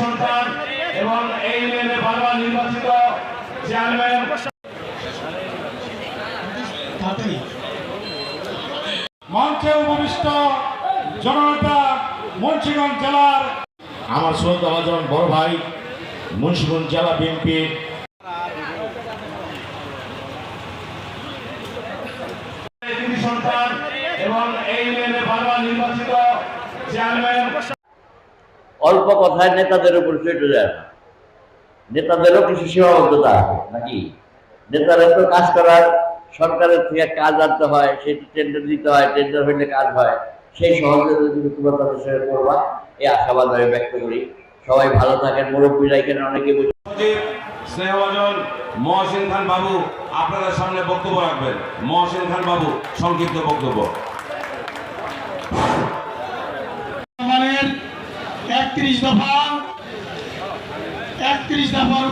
সন্তান এবং এই ইউনিয়নে বারবার নির্বাচিত চেয়ারম্যান মঞ্চে উপবিষ্ট জননেতা মুন্সিগঞ্জ জেলার আমার শ্রদ্ধা ভাজন বড় ভাই মুন্সিগঞ্জ জেলা বিএনপির সন্তান এবং এই ইউনিয়নে বারবার নির্বাচিত চেয়ারম্যান অল্প কথায় নেতাদের উপর চটে যায় না। নেতাদেরও কিছু সীমাবদ্ধতা আছে, নাকি? নেতারা তো কাজ করার, সরকারের থেকে কাজ আনতে হয় সেটি টেন্ডার দিতে হয় টেন্ডার হইলে কাজ হয়, সেই সহযোগিতা যদি তোমরা তাদের সঙ্গে করবা, এই আশাবাদ আমি ব্যক্ত করি। সবাই ভালো থাকেন, মুরব্বীরা এখানে অনেকে স্নেহভাজন মহসিন খান বাবু, আপনাদের সামনে বক্তব্য রাখবেন। মহসিন খান বাবু, সংক্ষিপ্ত বক্তব্য। একত্রিশ দফা একত্রিশ দফার